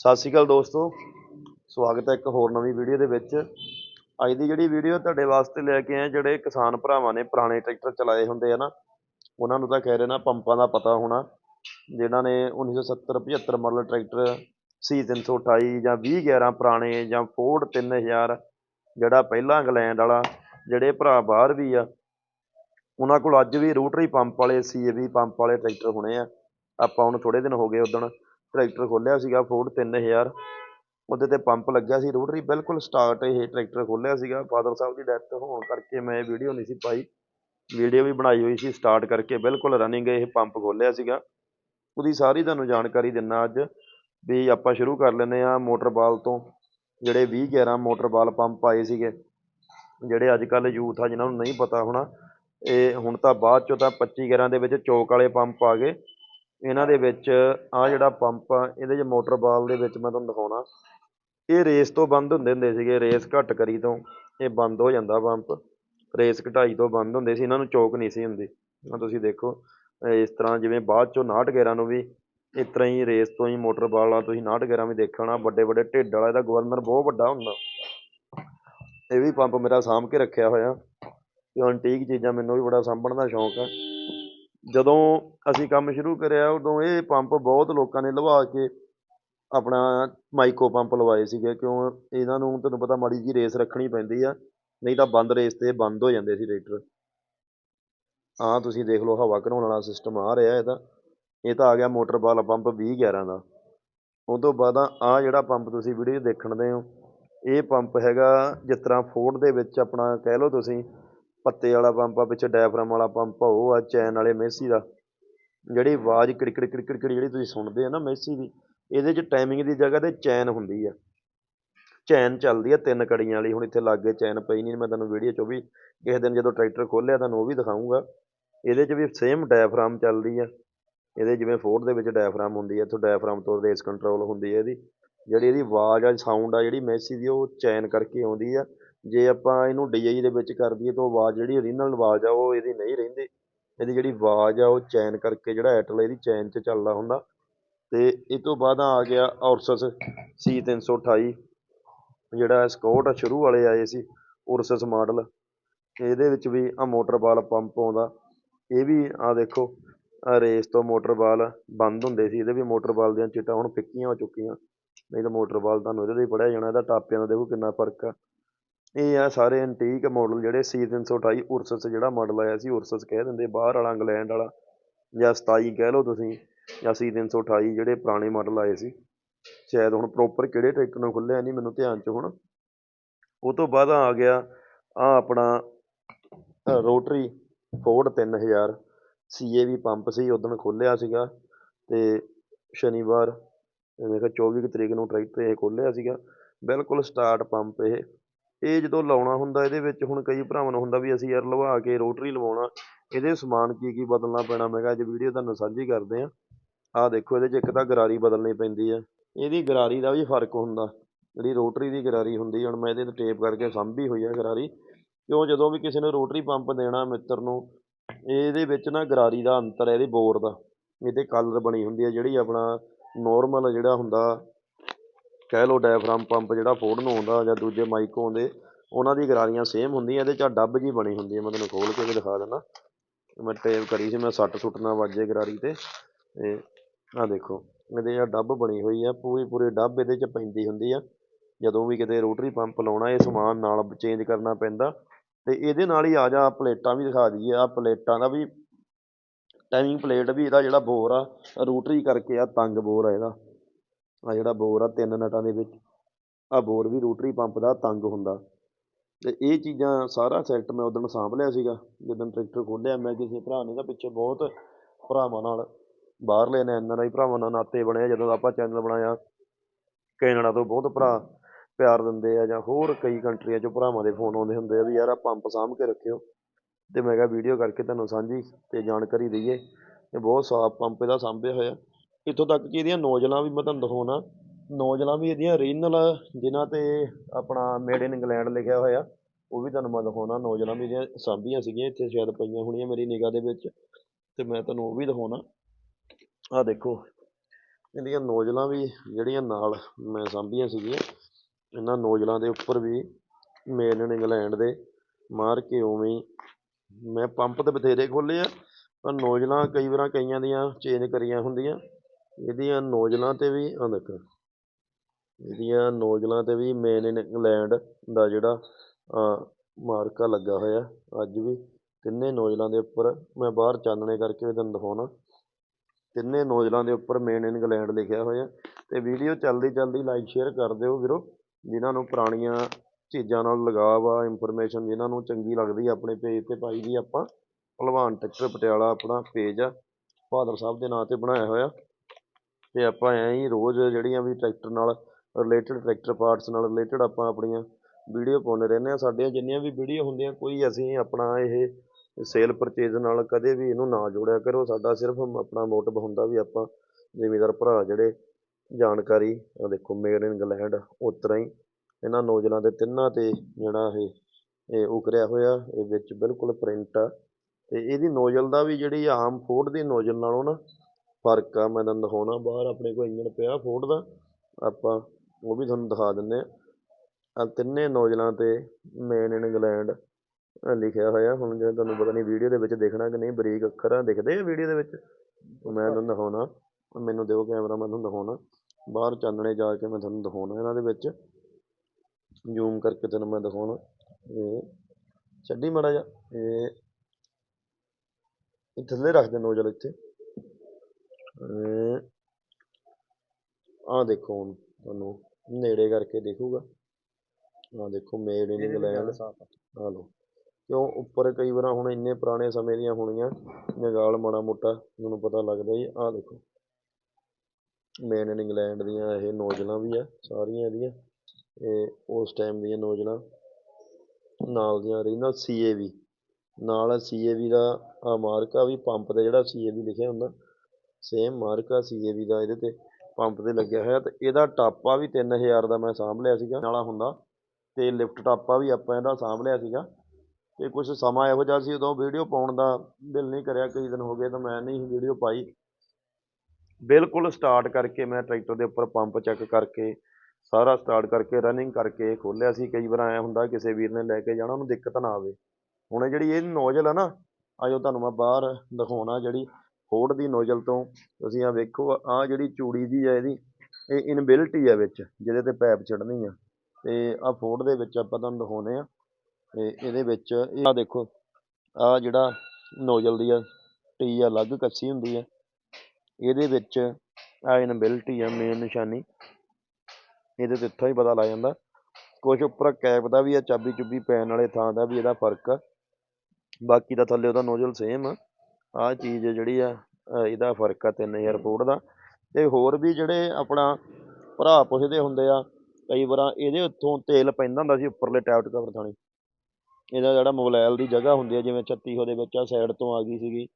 ਸਤਿ ਸ਼੍ਰੀ ਅਕਾਲ ਦੋਸਤੋ। ਸਵਾਗਤ ਹੈ ਇੱਕ ਹੋਰ ਨਵੀਂ ਵੀਡੀਓ ਦੇ ਵਿੱਚ। ਅੱਜ ਦੀ ਜਿਹੜੀ ਵੀਡੀਓ ਤੁਹਾਡੇ ਵਾਸਤੇ ਲੈ ਕੇ ਆਏ ਜਿਹੜੇ ਕਿਸਾਨ ਭਰਾਵਾਂ ਨੇ ਪੁਰਾਣੇ ਟਰੈਕਟਰ ਚਲਾਏ ਹੁੰਦੇ ਆ ਨਾ, ਉਹਨਾਂ ਨੂੰ ਤਾਂ ਕਹਿ ਰਹੇ ਨਾ ਪੰਪਾਂ ਦਾ ਪਤਾ ਹੋਣਾ, ਜਿਨ੍ਹਾਂ ਨੇ 1970 75 ਮਾਡਲ ਟਰੈਕਟਰ ਸੀ 328 ਜਾਂ 2011 ਪੁਰਾਣੇ ਜਾਂ ਫੋਰਡ 3000 ਜਿਹੜਾ ਪਹਿਲਾਂ ਇੰਗਲੈਂਡ ਵਾਲਾ, ਜਿਹੜੇ ਭਰਾ ਬਾਹਰ ਵੀ ਆ, ਉਹਨਾਂ ਕੋਲ ਅੱਜ ਵੀ ਰੋਟਰੀ ਪੰਪ ਵਾਲੇ ਸੀਏਬੀ ਪੰਪ ਵਾਲੇ ਟਰੈਕਟਰ ਹੋਣੇ ਆ। ਆਪਾਂ ਹੁਣ ਥੋੜੇ ਦਿਨ ਹੋ ਗਏ ਉਦਣ ਟਰੈਕਟਰ ਖੋਲ੍ਹਿਆ ਸੀਗਾ ਫੋਰਡ 3000 ਉਹਦੇ ਤੇ ਪੰਪ ਲੱਗਿਆ ਸੀ ਰੋਟਰੀ। ਬਿਲਕੁਲ ਸਟਾਰਟ ਇਹ ਟਰੈਕਟਰ ਖੋਲ੍ਹਿਆ ਸੀਗਾ। ਫਾਦਰ ਸਾਹਿਬ ਦੀ ਡੈਥ ਹੋਣ ਕਰਕੇ ਮੈਂ ਇਹ ਵੀਡੀਓ ਨਹੀਂ ਸੀ ਪਾਈ। ਵੀਡੀਓ ਵੀ ਬਣਾਈ ਹੋਈ ਸੀ ਸਟਾਰਟ ਕਰਕੇ। ਬਿਲਕੁਲ ਰਨਿੰਗ ਇਹ ਪੰਪ ਖੋਲ੍ਹਿਆ ਸੀਗਾ। ਉਹਦੀ ਸਾਰੀ ਤੁਹਾਨੂੰ ਜਾਣਕਾਰੀ ਦਿੰਨਾ ਅੱਜ ਵੀ ਆਪਾਂ ਸ਼ੁਰੂ ਕਰ ਲੈਂਦੇ ਆ ਮੋਟਰ ਬਾਲ ਤੋਂ। ਜਿਹੜੇ 20 11 ਮੋਟਰ ਬਾਲ ਪੰਪ ਆਏ ਸੀਗੇ। ਜਿਹੜੇ ਅੱਜ ਕੱਲ ਯੂਥ ਆ, ਜਿਨ੍ਹਾਂ ਨੂੰ ਨਹੀਂ ਪਤਾ ਹੋਣਾ, ਇਹ ਹੁਣ ਤਾਂ ਬਾਅਦ ਚੋਂ ਤਾਂ 25 11 ਦੇ ਵਿੱਚ ਚੌਕ ਵਾਲੇ ਪੰਪ ਆ ਗਏ। ਇਹਨਾਂ ਦੇ ਵਿੱਚ ਆਹ ਜਿਹੜਾ ਪੰਪ ਆ, ਇਹਦੇ 'ਚ ਮੋਟਰ ਬਾਲ ਦੇ ਵਿੱਚ ਮੈਂ ਤੁਹਾਨੂੰ ਦਿਖਾਉਣਾ। ਇਹ ਰੇਸ ਤੋਂ ਬੰਦ ਹੁੰਦੇ ਹੁੰਦੇ ਸੀਗੇ, ਰੇਸ ਘੱਟ ਕਰੀ ਤੋਂ ਇਹ ਬੰਦ ਹੋ ਜਾਂਦਾ ਪੰਪ। ਰੇਸ ਘਟਾਈ ਤੋਂ ਬੰਦ ਹੁੰਦੇ ਸੀ, ਇਹਨਾਂ ਨੂੰ ਚੌਕ ਨਹੀਂ ਸੀ ਹੁੰਦੀ। ਆ ਤੁਸੀਂ ਦੇਖੋ, ਇਸ ਤਰ੍ਹਾਂ ਜਿਵੇਂ ਬਾਅਦ ਚੋਂ 69 ਗੇਰਾਂ ਨੂੰ ਵੀ ਇਸ ਤਰ੍ਹਾਂ ਹੀ ਰੇਸ ਤੋਂ ਹੀ ਮੋਟਰ ਬਾਲ ਤੁਸੀਂ 69 ਗੇਰਾਂ ਵੀ ਦੇਖਣਾ ਵੱਡੇ ਵੱਡੇ ਢਿੱਡ ਵਾਲਾ, ਇਹਦਾ ਗਵਰਨਰ ਬਹੁਤ ਵੱਡਾ ਹੁੰਦਾ। ਇਹ ਵੀ ਪੰਪ ਮੇਰਾ ਸਾਂਭ ਕੇ ਰੱਖਿਆ ਹੋਇਆ। ਤੇ ਐਂਟੀਕ ਚੀਜ਼ਾਂ ਮੈਨੂੰ ਵੀ ਬੜਾ ਸਾਂਭਣ ਦਾ ਸ਼ੌਂਕ ਆ। ਜਦੋਂ ਅਸੀਂ ਕੰਮ ਸ਼ੁਰੂ ਕਰਿਆ, ਉਦੋਂ ਇਹ ਪੰਪ ਬਹੁਤ ਲੋਕਾਂ ਨੇ ਲਵਾ ਕੇ ਆਪਣਾ ਮਾਈਕੋ ਪੰਪ ਲਵਾਏ ਸੀਗੇ, ਕਿਉਂ ਇਹਨਾਂ ਨੂੰ ਤੁਹਾਨੂੰ ਪਤਾ ਮਾੜੀ ਜੀ ਰੇਸ ਰੱਖਣੀ ਪੈਂਦੀ ਆ, ਨਹੀਂ ਤਾਂ ਬੰਦ ਰੇਸ ਤੇ ਬੰਦ ਹੋ ਜਾਂਦੇ ਸੀ ਟਰੈਕਟਰ ਆਹ ਤੁਸੀਂ ਦੇਖ ਲਓ, ਹਵਾ ਘਰਾਉਣ ਵਾਲਾ ਸਿਸਟਮ ਆ ਰਿਹਾ ਇਹਦਾ। ਇਹ ਤਾਂ ਆ ਗਿਆ ਮੋਟਰ ਵਾਲਾ ਪੰਪ 20 11 ਦਾ। ਉਹ ਤੋਂ ਬਾਅਦ ਆ ਜਿਹੜਾ ਪੰਪ ਤੁਸੀਂ ਵੀਡੀਓ ਦੇਖਣ ਦੇ ਹੋ, ਇਹ ਪੰਪ ਹੈਗਾ ਜਿਸ ਤਰ੍ਹਾਂ ਫੋਰਡ ਦੇ ਵਿੱਚ ਆਪਣਾ ਕਹਿ ਲਓ ਤੁਸੀਂ ਪੱਤੇ ਵਾਲਾ ਪੰਪ ਆ, ਪਿੱਛੇ ਡਾਇਫਰਮ ਵਾਲਾ ਪੰਪ ਆ, ਉਹ ਆ ਚੈਨ ਵਾਲੇ ਮੈਸੀ ਦਾ। ਜਿਹੜੀ ਆਵਾਜ਼ ਕਿੜਕਿੜ ਕਿੜਕਿੜ ਜਿਹੜੀ ਤੁਸੀਂ ਸੁਣਦੇ ਆ ਨਾ ਮੈਸੀ ਦੀ, ਇਹਦੇ 'ਚ ਟਾਈਮਿੰਗ ਦੀ ਜਗ੍ਹਾ ਤੇ ਚੈਨ ਹੁੰਦੀ ਆ। ਚੈਨ ਚੱਲਦੀ ਆ ਤਿੰਨ ਕੜੀਆਂ ਵਾਲੀ, ਹੁਣ ਇੱਥੇ ਲਾਗੇ ਚੈਨ ਪਈ ਨਹੀਂ ਮੈਂ ਤੁਹਾਨੂੰ ਵੀਡੀਓ 'ਚ ਉਹ ਵੀ ਕਿਸੇ ਦਿਨ ਜਦੋਂ ਟਰੈਕਟਰ ਖੋਲ੍ਹਿਆ ਤੁਹਾਨੂੰ ਉਹ ਵੀ ਦਿਖਾਊਂਗਾ। ਇਹਦੇ 'ਚ ਵੀ ਸੇਮ ਡਾਇਫਰਾਮ ਚੱਲਦੀ ਆ। ਇਹਦੇ ਜਿਵੇਂ ਫੋਰਡ ਦੇ ਵਿੱਚ ਡਾਇਫਰਾਮ ਹੁੰਦੀ ਆ, ਇੱਥੋਂ ਡਾਇਫਰਾਮ ਤੋਂ ਰੇਸ ਕੰਟਰੋਲ ਹੁੰਦੀ ਹੈ ਇਹਦੀ। ਜਿਹੜੀ ਇਹਦੀ ਆਵਾਜ਼ ਆ ਸਾਊਂਡ ਆ ਜਿਹੜੀ ਮੈਸੀ ਦੀ, ਉਹ ਚੈਨ ਕਰਕੇ ਆਉਂਦੀ ਆ। ਜੇ ਆਪਾਂ ਇਹਨੂੰ ਡੀ ਆਈ ਦੇ ਵਿੱਚ ਕਰ ਦਈਏ ਤਾਂ ਉਹ ਆਵਾਜ਼ ਜਿਹੜੀ ਓਰੀਜਨਲ ਆਵਾਜ਼ ਆ, ਉਹ ਇਹਦੀ ਨਹੀਂ ਰਹਿੰਦੀ। ਇਹਦੀ ਜਿਹੜੀ ਆਵਾਜ਼ ਆ, ਉਹ ਚੈਨ ਕਰਕੇ ਜਿਹੜਾ ਐਟਲ ਇਹਦੀ ਚੈਨ 'ਚ ਚੱਲਦਾ ਹੁੰਦਾ। ਅਤੇ ਇਹ ਤੋਂ ਬਾਅਦ ਆ ਗਿਆ ਔਰਸਸ ਸੀ 328 ਜਿਹੜਾ ਸਕੌਟ ਸ਼ੁਰੂ ਵਾਲੇ ਆਏ ਸੀ ਔਰਸਸ ਮਾਡਲ। ਇਹਦੇ ਵਿੱਚ ਵੀ ਆ ਮੋਟਰ ਬਾਲ ਪੰਪ ਆਉਂਦਾ। ਇਹ ਵੀ ਆ ਦੇਖੋ ਰੇਸ ਤੋਂ ਮੋਟਰ ਬਾਲ ਬੰਦ ਹੁੰਦੇ ਸੀ। ਇਹਦੇ ਵੀ ਮੋਟਰ ਬਾਲ ਦੀਆਂ ਚਿੱਟਾਂ ਹੁਣ ਫਿੱਕੀਆਂ ਹੋ ਚੁੱਕੀਆਂ। ਨਹੀਂ ਤਾਂ ਮੋਟਰ ਬਾਲ ਤੁਹਾਨੂੰ ਇਹਦੇ ਤੇ ਹੀ ਪੜਿਆ ਜਾਣਾ। ਇਹਦਾ ਟਾਪਿਆਂ ਦਾ ਦੇਖੋ ਕਿੰਨਾ ਫ਼ਰਕ ਆ। ਇਹ ਆ ਸਾਰੇ ਐਂਟੀਕ ਮਾਡਲ ਜਿਹੜੇ ਸੀ 328 ਉਰਸਸ ਜਿਹੜਾ ਮਾਡਲ ਆਇਆ ਸੀ ਉਰਸਸ ਕਹਿ ਦਿੰਦੇ, ਬਾਹਰ ਵਾਲਾ, ਇੰਗਲੈਂਡ ਵਾਲਾ, ਜਾਂ 27 ਕਹਿ ਲਓ ਤੁਸੀਂ, ਜਾਂ ਸੀ 328 ਜਿਹੜੇ ਪੁਰਾਣੇ ਮਾਡਲ ਆਏ ਸੀ। ਸ਼ਾਇਦ ਹੁਣ ਪ੍ਰੋਪਰ ਕਿਹੜੇ ਟਰੈਕਟਰ ਨੂੰ ਖੁੱਲਿਆ ਨਹੀਂ, ਮੈਨੂੰ ਧਿਆਨ 'ਚ ਹੁਣ। ਉਹ ਤੋਂ ਬਾਅਦ ਆ ਗਿਆ ਆ ਆਪਣਾ ਰੋਟਰੀ ਫੋਰਡ 3000 ਸੀਏਵੀ ਪੰਪ ਸੀ ਉਦੋਂ ਖੋਲ੍ਹਿਆ ਸੀਗਾ, ਤੇ ਸ਼ਨੀਵਾਰ, ਮੈਂ ਕਿਹਾ 24 ਕੁ ਤਰੀਕ ਨੂੰ ਟਰੈਕਟਰ ਇਹ ਖੋਲ੍ਹਿਆ ਸੀਗਾ। ਬਿਲਕੁਲ ਸਟਾਰਟ ਪੰਪ ਇਹ। ਇਹ ਜਦੋਂ ਲਾਉਣਾ ਹੁੰਦਾ, ਇਹਦੇ ਵਿੱਚ ਹੁਣ ਕਈ ਭਰਾਵਾਂ ਨੂੰ ਹੁੰਦਾ ਵੀ ਅਸੀਂ ਯਾਰ ਲਵਾ ਕੇ ਰੋਟਰੀ ਲਵਾਉਣਾ। ਇਹਦੇ ਸਮਾਨ ਕੀ ਕੀ ਬਦਲਣਾ ਪੈਣਾ? ਮੈਂ ਕਿਹਾ ਅੱਜ ਵੀਡੀਓ ਤੁਹਾਨੂੰ ਸਾਂਝੀ ਕਰਦੇ ਆ ਆਹ ਦੇਖੋ, ਇਹਦੇ 'ਚ ਇੱਕ ਤਾਂ ਗਰਾਰੀ ਬਦਲਣੀ ਪੈਂਦੀ ਆ। ਇਹਦੀ ਗਰਾਰੀ ਦਾ ਵੀ ਫ਼ਰਕ ਹੁੰਦਾ। ਜਿਹੜੀ ਰੋਟਰੀ ਦੀ ਗਰਾਰੀ ਹੁੰਦੀ ਹੁਣ ਮੈਂ ਇਹਦੇ ਤੇ ਟੇਪ ਕਰਕੇ ਸਾਂਭੀ ਹੋਈ ਆ ਗਰਾਰੀ। ਕਿਉਂ? ਜਦੋਂ ਵੀ ਕਿਸੇ ਨੂੰ ਰੋਟਰੀ ਪੰਪ ਦੇਣਾ ਮਿੱਤਰ ਨੂੰ, ਇਹਦੇ ਵਿੱਚ ਨਾ ਗਰਾਰੀ ਦਾ ਅੰਤਰ ਹੈ ਇਹਦੇ ਬੋਰ ਦਾ। ਇਹਦੇ ਕਲਰ ਬਣੀ ਹੁੰਦੀ ਹੈ ਜਿਹੜੀ ਆਪਣਾ ਨੋਰਮਲ ਜਿਹੜਾ ਹੁੰਦਾ ਕਹਿ ਲਓ ਡਾਇਫਰਾਮ ਪੰਪ ਜਿਹੜਾ ਫੋਰਡ ਨੂੰ ਆਉਂਦਾ ਜਾਂ ਦੂਜੇ ਮਾਈਕੋ ਆਉਂਦੇ, ਉਹਨਾਂ ਦੀ ਗਰਾਰੀਆਂ ਸੇਮ ਹੁੰਦੀਆਂ ਇਹਦੇ 'ਚ ਆਹ ਡੱਬ ਜੀ ਬਣੀ ਹੁੰਦੀ ਹੈ, ਮੈਂ ਤੁਹਾਨੂੰ ਖੋਲ ਕੇ ਵੀ ਦਿਖਾ ਦਿੰਦਾ। ਮੈਂ ਟੇਪ ਕਰੀ ਸੀ, ਮੈਂ ਸੱਟ ਸੁੱਟ ਨਾ ਵੱਜੇ ਗਰਾਰੀ ਤੇ। ਤੇ ਆਹ ਦੇਖੋ, ਇਹਦੇ ਆ ਡੱਬ ਬਣੀ ਹੋਈ ਆ, ਪੂਰੀ ਪੂਰੀ ਡੱਬ ਇਹਦੇ 'ਚ ਪੈਂਦੀ ਹੁੰਦੀ ਆ। ਜਦੋਂ ਵੀ ਕਿਤੇ ਰੋਟਰੀ ਪੰਪ ਲਾਉਣਾ, ਇਹ ਸਮਾਨ ਨਾਲ ਚੇਂਜ ਕਰਨਾ ਪੈਂਦਾ। ਤੇ ਇਹਦੇ ਨਾਲ ਹੀ ਆ ਜਾ ਪਲੇਟਾਂ ਵੀ ਦਿਖਾ ਦਈਏ ਆ ਪਲੇਟਾਂ ਦਾ ਵੀ ਟਾਈਮਿੰਗ ਪਲੇਟ ਵੀ ਇਹਦਾ ਜਿਹੜਾ ਬੋਰ ਆ ਰੋਟਰੀ ਕਰਕੇ ਆ ਤੰਗ ਬੋਰ ਆ ਇਹਦਾ। ਆਹ ਜਿਹੜਾ ਬੋਰ ਆ, ਤਿੰਨ ਨਟਾਂ ਦੇ ਵਿੱਚ, ਆਹ ਬੋਰ ਵੀ ਰੋਟਰੀ ਪੰਪ ਦਾ ਤੰਗ ਹੁੰਦਾ। ਅਤੇ ਇਹ ਚੀਜ਼ਾਂ ਸਾਰਾ ਸੈਕਟ ਮੈਂ ਉੱਦਣ ਸਾਂਭ ਲਿਆ ਸੀਗਾ ਜਿੱਦਣ ਟਰੈਕਟਰ ਖੋਲ੍ਹਿਆ, ਮੈਂ ਕਿਸੇ ਭਰਾ ਨੇ ਤਾਂ ਪਿੱਛੇ ਬਹੁਤ ਭਰਾਵਾਂ ਨਾਲ ਬਾਹਰਲੇ ਨੇ, ਐਨ ਆਰ ਆਈ ਭਰਾਵਾਂ ਨਾਲ ਨਾਤੇ ਬਣਿਆ, ਜਦੋਂ ਦਾ ਆਪਾਂ ਚੈਨਲ ਬਣਾਇਆ ਕੈਨੇਡਾ ਤੋਂ ਬਹੁਤ ਭਰਾ ਪਿਆਰ ਦਿੰਦੇ ਆ, ਜਾਂ ਹੋਰ ਕਈ ਕੰਟਰੀਆਂ ਚੋਂ ਭਰਾਵਾਂ ਦੇ ਫੋਨ ਆਉਂਦੇ ਹੁੰਦੇ ਆ ਵੀ ਯਾਰ ਆ ਪੰਪ ਸਾਂਭ ਕੇ ਰੱਖਿਓ। ਅਤੇ ਮੈਂ ਕਿਹਾ, ਵੀਡੀਓ ਕਰਕੇ ਤੁਹਾਨੂੰ ਸਾਂਝੀ ਅਤੇ ਜਾਣਕਾਰੀ ਦਈਏ। ਇਹ ਬਹੁਤ ਸਾਫ਼ ਪੰਪ ਇਹਦਾ ਸਾਂਭਿਆ ਹੋਇਆ। ਇੱਥੋਂ ਤੱਕ ਕਿ ਇਹਦੀਆਂ ਨੋਜ਼ਲਾਂ ਵੀ ਮੈਂ ਤੁਹਾਨੂੰ ਦਿਖਾਉਣਾ। ਨੋਜ਼ਲਾਂ ਵੀ ਇਹਦੀਆਂ ਰੀਜਨਲ ਜਿਨ੍ਹਾਂ ਤੇ ਆਪਣਾ ਮੇਡ ਇਨ ਇੰਗਲੈਂਡ ਲਿਖਿਆ ਹੋਇਆ। ਉਹ ਵੀ ਤੁਹਾਨੂੰ ਮੈਂ ਦਿਖਾਉਣਾ। ਨੋਜ਼ਲਾਂ ਵੀ ਇਹਦੀਆਂ ਸਾਂਭੀਆਂ ਸੀਗੀਆਂ, ਇੱਥੇ ਸ਼ਾਇਦ ਪਈਆਂ ਹੋਣੀਆਂ ਮੇਰੀ ਨਿਗਾਹ ਦੇ ਵਿੱਚ। ਅਤੇ ਮੈਂ ਤੁਹਾਨੂੰ ਉਹ ਵੀ ਦਿਖਾਉਣਾ। ਆਹ ਦੇਖੋ, ਇਹਦੀਆਂ ਨੋਜ਼ਲਾਂ ਵੀ ਜਿਹੜੀਆਂ ਨਾਲ ਮੈਂ ਸਾਂਭੀਆਂ ਸੀਗੀਆਂ, ਇਹਨਾਂ ਨੋਜ਼ਲਾਂ ਦੇ ਉੱਪਰ ਵੀ ਮੇਡ ਇਨ ਇੰਗਲੈਂਡ ਦੇ ਮਾਰ ਕੇ ਉਵੇਂ ਮੈਂ ਪੰਪ ਤੇ ਬਥੇਰੇ ਖੋਲ੍ਹੇ ਆ, ਪਰ ਨੋਜ਼ਲਾਂ ਕਈ ਵਾਰਾਂ ਕਈਆਂ ਦੀਆਂ ਚੇਂਜ ਕਰੀਆਂ ਹੁੰਦੀਆਂ। ਇਹਦੀਆਂ ਨੋਜ਼ਲਾਂ ਤੇ ਵੀ, ਆਹ ਇਹਦੀਆਂ ਨੋਜ਼ਲਾਂ ਤੇ ਵੀ ਮੇਨ ਇਨ ਇੰਗਲੈਂਡ ਦਾ ਜਿਹੜਾ ਅਹ ਮਾਰਕਾ ਲੱਗਾ ਹੋਇਆ ਅੱਜ ਵੀ। ਤਿੰਨੇ ਨੋਜ਼ਲਾਂ ਦੇ ਉੱਪਰ, ਮੈਂ ਬਾਹਰ ਚਾਨਣੇ ਕਰਕੇ ਵੀ ਤੁਹਾਨੂੰ ਦਿਖਾਉਣਾ। ਤਿੰਨੇ ਨੋਜ਼ਲਾਂ ਦੇ ਉੱਪਰ ਮੇਨ ਇੰਗਲੈਂਡ ਲਿਖਿਆ ਹੋਇਆ। ਅਤੇ ਵੀਡੀਓ ਚੱਲਦੀ ਚੱਲਦੀ ਲਾਈਕ ਸ਼ੇਅਰ ਕਰ ਦਿਓ ਵੀਰੋ। ਜਿਨ੍ਹਾਂ ਨੂੰ ਪੁਰਾਣੀਆਂ ਚੀਜ਼ਾਂ ਨਾਲ ਲਗਾਵ ਆ ਇਨਫੋਰਮੇਸ਼ਨ ਜਿਨ੍ਹਾਂ ਨੂੰ ਚੰਗੀ ਲੱਗਦੀ ਆਪਣੇ ਪੇਜ ਤੇ ਪਾਈ ਦੀ ਆਪਾਂ। ਭਲਵਾਨ ਟਰੈਕਟਰ ਪਟਿਆਲਾ ਆਪਣਾ ਪੇਜ ਆ। ਬਹਾਦਰ ਸਾਹਿਬ ਦੇ ਨਾਂ ਤੇ ਬਣਾਇਆ ਹੋਇਆ। ਅਤੇ ਆਪਾਂ ਐਂ ਹੀ ਰੋਜ਼ ਜਿਹੜੀਆਂ ਵੀ ਟਰੈਕਟਰ ਨਾਲ ਰਿਲੇਟਡ ਟਰੈਕਟਰ ਪਾਰਟਸ ਨਾਲ ਰਿਲੇਟਡ ਆਪਾਂ ਆਪਣੀਆਂ ਵੀਡੀਓ ਪਾਉਂਦੇ ਰਹਿੰਦੇ ਹਾਂ। ਸਾਡੀਆਂ ਜਿੰਨੀਆਂ ਵੀ ਵੀਡੀਓ ਹੁੰਦੀਆਂ, ਕੋਈ ਅਸੀਂ ਆਪਣਾ ਇਹ ਸੇਲ ਪਰਚੇਜ਼ ਨਾਲ ਕਦੇ ਵੀ ਇਹਨੂੰ ਨਾ ਜੋੜਿਆ ਕਰੋ। ਸਾਡਾ ਸਿਰਫ ਆਪਣਾ ਮੋਟਿਵ ਹੁੰਦਾ ਵੀ ਆਪਾਂ ਜ਼ਿਮੀਦਾਰ ਭਰਾ ਜਿਹੜੇ ਜਾਣਕਾਰੀ, ਆਹ ਦੇਖੋ ਮੇਡ ਇਨ ਇੰਗਲੈਂਡ ਉਸ ਹੀ ਇਹਨਾਂ ਨੋਜ਼ਲਾਂ ਦੇ ਤਿੰਨਾਂ ਤੇ ਜਿਹੜਾ ਇਹ ਇਹ ਉਕਰਿਆ ਹੋਇਆ, ਇਹ ਵਿੱਚ ਬਿਲਕੁਲ ਪ੍ਰਿੰਟ ਆ। ਅਤੇ ਇਹਦੀ ਨੋਜ਼ਲ ਦਾ ਵੀ ਜਿਹੜੀ ਆਮ ਫੋਰਡ ਦੀ ਨੋਜ਼ਲ ਨਾਲੋਂ ਨਾ ਫ਼ਰਕ ਆ, ਮੈਂ ਤੁਹਾਨੂੰ ਦਿਖਾਉਣਾ, ਬਾਹਰ ਆਪਣੇ ਕੋਲ ਇੰਜਨ ਪਿਆ ਫੋਰਡ ਦਾ, ਆਪਾਂ ਉਹ ਵੀ ਤੁਹਾਨੂੰ ਦਿਖਾ ਦਿੰਦੇ ਹਾਂ। ਆ ਤਿੰਨੇ ਨੋਜ਼ਲਾਂ ਤੇ ਮੇਨ ਇਨ ਇੰਗਲੈਂਡ ਲਿਖਿਆ ਹੋਇਆ, ਹੁਣ ਜੇ ਤੁਹਾਨੂੰ ਪਤਾ ਨਹੀਂ ਵੀਡੀਓ ਦੇ ਵਿੱਚ ਦੇਖਣਾ ਕਿ ਨਹੀਂ, ਬਰੀਕ ਅੱਖਰ ਆ ਦਿਖਦੇ ਆ ਵੀਡੀਓ ਦੇ ਵਿੱਚ। ਮੈਂ ਤੁਹਾਨੂੰ ਦਿਖਾਉਣਾ, ਮੈਨੂੰ ਦਿਓ ਕੈਮਰਾ ਮੈਂ ਤੁਹਾਨੂੰ ਦਿਖਾਉਣਾ। ਬਾਹਰ ਚਾਨਣੇ ਜਾ ਕੇ ਮੈਂ ਤੁਹਾਨੂੰ ਦਿਖਾਉਣਾ ਇਹਨਾਂ ਦੇ ਵਿੱਚ। ਜ਼ੂਮ ਕਰਕੇ ਤੈਨੂੰ ਮੈਂ ਦਿਖਾਉਣਾ। ਇਹ ਛੱਡੀ ਮਾੜਾ ਜਿਹਾ, ਇਹ ਇਹ ਥੱਲੇ ਰੱਖ ਦੇ ਨੋਜ਼ਲ ਇੱਥੇ। ਆਹ ਦੇਖੋ ਹੁਣ ਤੁਹਾਨੂੰ ਨੇੜੇ ਕਰਕੇ ਦੇਖੂਗਾ। ਆਹ ਦੇਖੋ ਮੇਡ ਇਨ ਇੰਗਲੈਂਡ ਆ। ਲਓ। ਕਿਉਂ? ਉੱਪਰ ਕਈ ਵਾਰ ਹੁਣ ਇੰਨੇ ਪੁਰਾਣੇ ਸਮੇਂ ਦੀਆਂ ਹੋਣੀਆਂ ਨਿਗਾਲ ਮਾੜਾ ਮੋਟਾ ਮੈਨੂੰ ਪਤਾ ਲੱਗਦਾ ਜੀ ਆਹ ਦੇਖੋ। ਮੇਨ ਇਨ ਇੰਗਲੈਂਡ ਦੀਆਂ ਇਹ ਨੋਜ਼ਲਾਂ ਵੀ ਆ ਸਾਰੀਆਂ ਇਹਦੀਆਂ। ਇਹ ਉਸ ਟਾਈਮ ਦੀਆਂ ਨੋਜ਼ਲਾਂ। ਨਾਲ ਦੀਆਂ ਓਰੀਜਨਲ ਸੀਏਵੀ ਨਾਲ ਸੀਏਵੀ ਦਾ ਆ ਮਾਰਕਾ ਵੀ ਪੰਪ ਤੇ ਜਿਹੜਾ ਸੀਏਵੀ ਲਿਖਿਆ ਹੁੰਦਾ ਸੇਮ ਮਾਰਕਾ ਸੀਏਵੀ ਦਾ, ਇਹਦੇ ਤੇ ਪੰਪ ਤੇ ਲੱਗਿਆ ਹੋਇਆ ਅਤੇ ਇਹਦਾ ਟਾਪਾ ਵੀ 3000 ਦਾ ਮੈਂ ਸਾਂਭ ਲਿਆ ਸੀਗਾ, ਨਾਲਾ ਹੁੰਦਾ। ਅਤੇ ਲਿਫਟ ਟਾਪਾ ਵੀ ਆਪਾਂ ਇਹਦਾ ਸਾਂਭ ਲਿਆ ਸੀਗਾ। ਅਤੇ ਕੁਛ ਸਮਾਂ ਇਹੋ ਜਿਹਾ ਸੀ ਉਦੋਂ ਵੀਡੀਓ ਪਾਉਣ ਦਾ, ਦਿਲ ਨਹੀਂ ਕਰਿਆ, ਕਈ ਦਿਨ ਹੋ ਗਏ ਤਾਂ ਮੈਂ ਨਹੀਂ ਵੀਡੀਓ ਪਾਈ। ਬਿਲਕੁਲ ਸਟਾਰਟ ਕਰਕੇ ਮੈਂ ਟਰੈਕਟਰ ਦੇ ਉੱਪਰ ਪੰਪ ਚੈੱਕ ਕਰਕੇ, ਸਾਰਾ ਸਟਾਰਟ ਕਰਕੇ ਰਨਿੰਗ ਕਰਕੇ ਖੋਲਿਆ ਸੀ। ਕਈ ਵਾਰ ਆਇਆ ਹੁੰਦਾ ਕਿਸੇ ਵੀਰ ਨੇ ਲੈ ਕੇ ਜਾਣਾ, ਉਹਨੂੰ ਦਿੱਕਤ ਨਾ ਆਵੇ। ਹੁਣ ਇਹ ਜਿਹੜੀ ਇਹ ਨੋਜ਼ਲ ਆ ਨਾ, ਆਜੋ ਤੁਹਾਨੂੰ ਮੈਂ ਬਾਹਰ ਦਿਖਾਉਣਾ ਜਿਹੜੀ ਫੋਰਡ ਦੀ ਨੋਜ਼ਲ ਤੋਂ ਤੁਸੀਂ ਆਹ ਵੇਖੋ ਆ ਜਿਹੜੀ ਚੂੜੀ ਜੀ ਆ ਇਹਦੀ, ਇਹ ਇਨਬਿਲਟੀ ਹੀ ਆ ਵਿੱਚ, ਜਿਹਦੇ ਤੇ ਪੈਪ ਚੜਨੀ ਆ। ਤੇ ਆਹ ਫੋਟ ਦੇ ਵਿੱਚ ਆਪਾਂ ਤੁਹਾਨੂੰ ਦਿਖਾਉਂਦੇ ਆ। ਤੇ ਇਹਦੇ ਵਿੱਚ ਇਹ ਆ ਦੇਖੋ ਆ ਜਿਹੜਾ ਨੋਜ਼ਲ ਦੀ ਆ, ਟੀ ਅਲੱਗ ਕੱਸੀ ਹੁੰਦੀ ਆ। ਇਹਦੇ ਵਿੱਚ ਆ ਇਨਬਿਲਟੀ ਆ ਮੇਨ ਨਿਸ਼ਾਨੀ। ਇਹਦੇ ਤੇ ਇੱਥੋਂ ਹੀ ਪਤਾ ਲੱਗ ਜਾਂਦਾ। ਕੁਝ ਉੱਪਰ ਕੈਪ ਦਾ ਵੀ ਆ, ਚਾਬੀ ਚੁੱਬੀ ਪੈਣ ਵਾਲੇ ਥਾਂ ਦਾ ਵੀ ਇਹਦਾ ਫ਼ਰਕ ਆ। ਬਾਕੀ ਤਾਂ ਥੱਲੇ ਉਹਦਾ ਨੋਜ਼ਲ ਸੇਮ ਆ। ਆਹ ਚੀਜ਼ ਜਿਹੜੀ ਆ ਇਹਦਾ ਫ਼ਰਕ ਆ 3000 ਫੁੱਟ ਦਾ। ਤੇ ਹੋਰ ਵੀ ਜਿਹੜੇ ਆਪਣਾ ਭਰਾ ਪੁੱਛਦੇ ਹੁੰਦੇ ਆ ਕਈ ਵਾਰਾਂ ਇਹਦੇ ਉੱਤੋਂ ਤੇਲ ਪੈਂਦਾ ਹੁੰਦਾ ਸੀ ਉੱਪਰਲੇ ਟੈਪਟ ਕਵਰ ਥਾਣੀ। ਇਹਦਾ ਜਿਹੜਾ ਮੋਬਾਈਲ ਦੀ ਜਗ੍ਹਾ ਹੁੰਦੀ ਆ ਜਿਵੇਂ 3600 ਦੇ ਵਿੱਚ ਆ ਸਾਈਡ ਤੋਂ ਆ ਗਈ ਸੀਗੀ।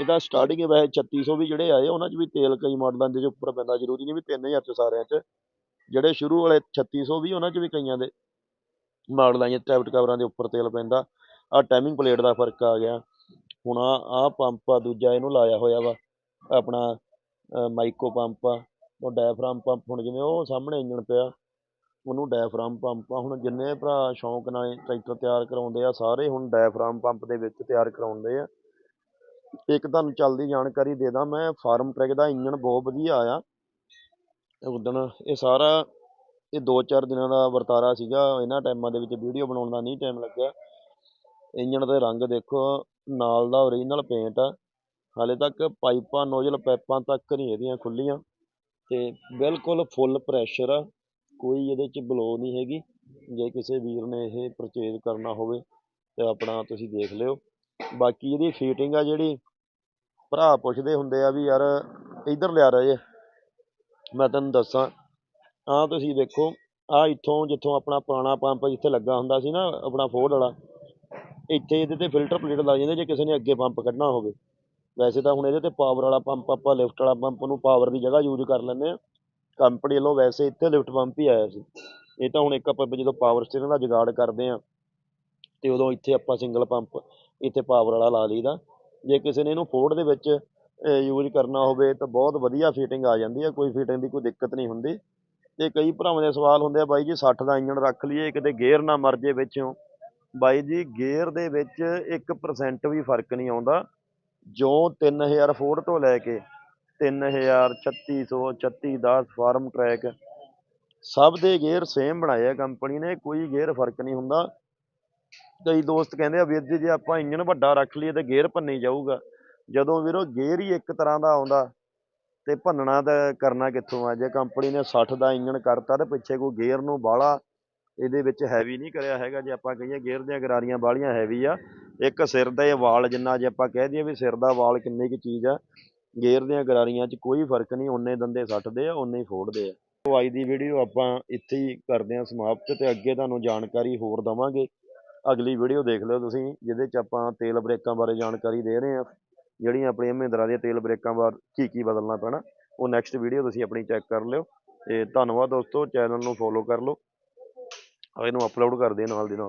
ਇਹਦਾ ਸਟਾਰਟਿੰਗ ਵੈਸੇ 3600 ਵੀ ਜਿਹੜੇ ਆਏ ਉਹਨਾਂ 'ਚ ਵੀ ਤੇਲ ਕਈ ਮਾਡਲਾਂ ਦੇ ਉੱਪਰ ਪੈਂਦਾ ਜ਼ਰੂਰੀ ਨਹੀਂ ਵੀ 3000 'ਚ ਸਾਰਿਆਂ 'ਚ। ਜਿਹੜੇ ਸ਼ੁਰੂ ਵਾਲੇ 3600 ਵੀ ਉਹਨਾਂ 'ਚ ਵੀ ਕਈਆਂ ਦੇ ਮਾਡਲਾਂ 'ਚ ਟੈਪਟ ਕਵਰਾਂ ਦੇ ਉੱਪਰ ਤੇਲ ਪੈਂਦਾ। ਆ ਟਾਈਮਿੰਗ ਪਲੇਟ ਦਾ ਫ਼ਰਕ ਆ ਗਿਆ। ਹੁਣ ਆ ਆਹ ਪੰਪ ਆ, ਦੂਜਾ ਇਹਨੂੰ ਲਾਇਆ ਹੋਇਆ ਵਾ, ਆਪਣਾ ਮਾਈਕੋ ਪੰਪ ਆ, ਉਹ ਡਾਇਫਰਾਮ ਪੰਪ, ਹੁਣ ਜਿਵੇਂ ਉਹ ਸਾਹਮਣੇ ਇੰਜਣ ਪਿਆ, ਉਹਨੂੰ ਡਾਇਫਰਾਮ ਪੰਪ ਆ, ਹੁਣ ਜਿੰਨੇ ਭਰਾ ਸ਼ੌਂਕ ਨਾਲ ਟਰੈਕਟਰ ਤਿਆਰ ਕਰਾਉਂਦੇ ਆ, ਸਾਰੇ ਹੁਣ ਡਾਇਫਰਾਮ ਪੰਪ ਦੇ ਵਿੱਚ ਤਿਆਰ ਕਰਾਉਂਦੇ ਆ। ਇੱਕ ਤੁਹਾਨੂੰ ਚੱਲਦੀ ਜਾਣਕਾਰੀ ਦੇ ਦਾਂ, ਮੈਂ ਫਾਰਮ ਟਰੈਕ ਦਾ ਇੰਜਣ ਬਹੁਤ ਵਧੀਆ ਆ ਉਦਣ ਇਹ ਸਾਰਾ, ਇਹ 2-4 ਦਿਨਾਂ ਦਾ ਵਰਤਾਰਾ ਸੀਗਾ, ਇਹਨਾਂ ਟਾਈਮਾਂ ਦੇ ਵਿੱਚ ਵੀਡੀਓ ਬਣਾਉਣ ਦਾ ਨਹੀਂ ਟਾਈਮ ਲੱਗਿਆ। ਇੰਜਣ ਦੇ ਰੰਗ ਦੇਖੋ ਨਾਲ ਦਾ ਓਰੀਜਨਲ ਪੇਂਟ ਆ। ਹਾਲੇ ਤੱਕ ਪਾਈਪਾਂ, ਨੋਜ਼ਲ ਪਾਈਪਾਂ ਤੱਕ ਨਹੀਂ ਇਹਦੀਆਂ ਖੁੱਲ੍ਹੀਆਂ ਅਤੇ ਬਿਲਕੁਲ ਫੁੱਲ ਪ੍ਰੈਸ਼ਰ ਆ। ਕੋਈ ਇਹਦੇ 'ਚ ਬਲੋ ਨਹੀਂ ਹੈਗੀ। ਜੇ ਕਿਸੇ ਵੀਰ ਨੇ ਇਹ ਪਰਚੇਜ਼ ਕਰਨਾ ਹੋਵੇ ਤਾਂ ਆਪਣਾ ਤੁਸੀਂ ਦੇਖ ਲਿਓ। ਬਾਕੀ ਇਹਦੀ ਫੀਟਿੰਗ ਆ ਜਿਹੜੀ, ਭਰਾ ਪੁੱਛਦੇ ਹੁੰਦੇ ਆ ਵੀ ਯਾਰ ਇੱਧਰ ਲਿਆ ਰਹੇ। ਮੈਂ ਤੈਨੂੰ ਦੱਸਾਂ, ਆਹ ਤੁਸੀਂ ਦੇਖੋ, ਆਹ ਇੱਥੋਂ ਜਿੱਥੋਂ ਆਪਣਾ ਪੁਰਾਣਾ ਪੰਪ ਜਿੱਥੇ ਲੱਗਾ ਹੁੰਦਾ ਸੀ ਨਾ, ਆਪਣਾ ਫੋਰਡ ਵਾਲਾ ਇੱਥੇ ਇਹਦੇ ਤੇ ਫਿਲਟਰ ਪਲੇਟ ਲੱਗ ਜਾਂਦੀ ਜੇ ਕਿਸੇ ਨੇ ਅੱਗੇ ਪੰਪ ਕੱਢਣਾ ਹੋਵੇ। ਵੈਸੇ ਤਾਂ ਹੁਣ ਇਹਦੇ ਤੇ ਪਾਵਰ ਵਾਲਾ ਪੰਪ, ਆਪਾਂ ਲਿਫਟ ਵਾਲਾ ਪੰਪ ਨੂੰ ਪਾਵਰ ਦੀ ਜਗ੍ਹਾ ਯੂਜ਼ ਕਰ ਲੈਂਦੇ ਹਾਂ। ਕੰਪਨੀ ਵੱਲੋਂ ਵੈਸੇ ਇੱਥੇ ਲਿਫਟ ਪੰਪ ਹੀ ਆਇਆ ਸੀ। ਇਹ ਤਾਂ ਹੁਣ ਇੱਕ ਆਪਾਂ ਜਦੋਂ ਪਾਵਰ ਸਟੇਸ਼ਨ ਦਾ ਜੁਗਾੜ ਕਰਦੇ ਹਾਂ, ਤੇ ਉਦੋਂ ਇੱਥੇ ਆਪਾਂ ਸਿੰਗਲ ਪੰਪ ਇੱਥੇ ਪਾਵਰ ਵਾਲਾ ਲਾ ਲਈਦਾ। ਜੇ ਕਿਸੇ ਨੇ ਇਹਨੂੰ ਫੋਰਡ ਦੇ ਵਿੱਚ ਯੂਜ਼ ਕਰਨਾ ਹੋਵੇ ਤਾਂ ਬਹੁਤ ਵਧੀਆ ਫਿਟਿੰਗ ਆ ਜਾਂਦੀ ਹੈ ਕੋਈ ਫਿਟਿੰਗ ਦੀ ਕੋਈ ਦਿੱਕਤ ਨਹੀਂ ਹੁੰਦੀ। ਤੇ ਕਈ ਭਰਾਵਾਂ ਦੇ ਸਵਾਲ ਹੁੰਦੇ ਆ, ਬਾਈ ਜੀ 60 ਦਾ ਇੰਜਣ ਰੱਖ ਲਈਏ, ਕਿਤੇ ਗੇਅਰ ਨਾ ਮਰ ਜੇ ਵਿੱਚੋਂ। ਬਾਈ ਜੀ, ਗੇਅਰ ਦੇ ਵਿੱਚ 1% ਵੀ ਫ਼ਰਕ ਨਹੀਂ ਆਉਂਦਾ। ਜੋ 3000 ਫੋਰਡ ਤੋਂ ਲੈ ਕੇ 3000 3600 3610 ਫਾਰਮ ਟਰੈਕ ਸਭ ਦੇ ਗੇਅਰ ਸੇਮ ਬਣਾਏ ਆ ਕੰਪਨੀ ਨੇ, ਕੋਈ ਗੇਅਰ ਫ਼ਰਕ ਨਹੀਂ ਹੁੰਦਾ। ਕਈ ਦੋਸਤ ਕਹਿੰਦੇ ਆ, ਵੀਰ ਜੀ, ਜੇ ਆਪਾਂ ਇੰਜਨ ਵੱਡਾ ਰੱਖ ਲਈਏ ਤੇ ਗੇਅਰ ਭੰਨੀ ਜਾਊਗਾ। ਜਦੋਂ ਵੀਰੋ ਗੇਅਰ ਹੀ ਇੱਕ ਤਰ੍ਹਾਂ ਦਾ ਆਉਂਦਾ ਤੇ ਭੰਨਣਾ ਤਾਂ ਕਰਨਾ ਕਿੱਥੋਂ ਆ? ਜੇ ਕੰਪਨੀ ਨੇ 60 ਦਾ ਇੰਜਨ ਕਰਤਾ ਤੇ ਪਿੱਛੇ ਕੋਈ ਗੇਅਰ ਨੂੰ ਬਾਹਲਾ ਇਹਦੇ ਵਿੱਚ ਹੈਵੀ ਨਹੀਂ ਕਰਿਆ ਹੈਗਾ, ਜੇ ਆਪਾਂ ਕਹੀਏ ਗੇਅਰ ਦੀਆਂ ਗਰਾਰੀਆਂ ਬਾਹਲੀਆਂ ਹੈਵੀ ਆ, ਇੱਕ ਸਿਰ ਦਾ ਇਹ ਵਾਲ ਜਿੰਨਾ ਜੇ ਆਪਾਂ ਕਹਿ ਦਈਏ ਵੀ ਸਿਰ ਦਾ ਵਾਲ ਕਿੰਨੀ ਕੁ ਚੀਜ਼ ਆ ਗੇਅਰ ਦੀਆਂ ਗਰਾਰੀਆਂ 'ਚ ਕੋਈ ਫ਼ਰਕ ਨਹੀਂ ਉਨੇ ਦੰਦੇ ਸੱਟਦੇ ਆ ਉਨੇ ਹੀ ਫੋੜਦੇ ਆ। ਸੋ ਅੱਜ ਦੀ ਵੀਡੀਓ ਆਪਾਂ ਇੱਥੇ ਹੀ ਕਰਦੇ ਹਾਂ ਸਮਾਪਤ ਤੇ ਅੱਗੇ ਤੁਹਾਨੂੰ ਜਾਣਕਾਰੀ ਹੋਰ ਦਵਾਂਗੇ। ਅਗਲੀ ਵੀਡੀਓ ਦੇਖ ਲਿਓ ਤੁਸੀਂ, ਜਿਹਦੇ 'ਚ ਆਪਾਂ ਤੇਲ ਬ੍ਰੇਕਾਂ ਬਾਰੇ ਜਾਣਕਾਰੀ ਦੇ ਰਹੇ ਹਾਂ। ਜਿਹੜੀਆਂ ਆਪਣੀਆਂ ਮਹਿੰਦਰਾ ਦੀਆਂ ਤੇਲ ਬ੍ਰੇਕਾਂ ਬਾਰੇ ਕੀ ਕੀ ਬਦਲਣਾ ਪੈਣਾ, ਉਹ ਨੈਕਸਟ ਵੀਡੀਓ ਤੁਸੀਂ ਆਪਣੀ ਚੈੱਕ ਕਰ ਲਿਓ। ਤੇ ਧੰਨਵਾਦ ਦੋਸਤੋ ਚੈਨਲ ਨੂੰ ਫੋਲੋ ਕਰ ਲਓ। ਇਹਨੂੰ ਅਪਲੋਡ ਕਰ ਦੇ ਨਾਲ ਦੀ ਨਾਲ।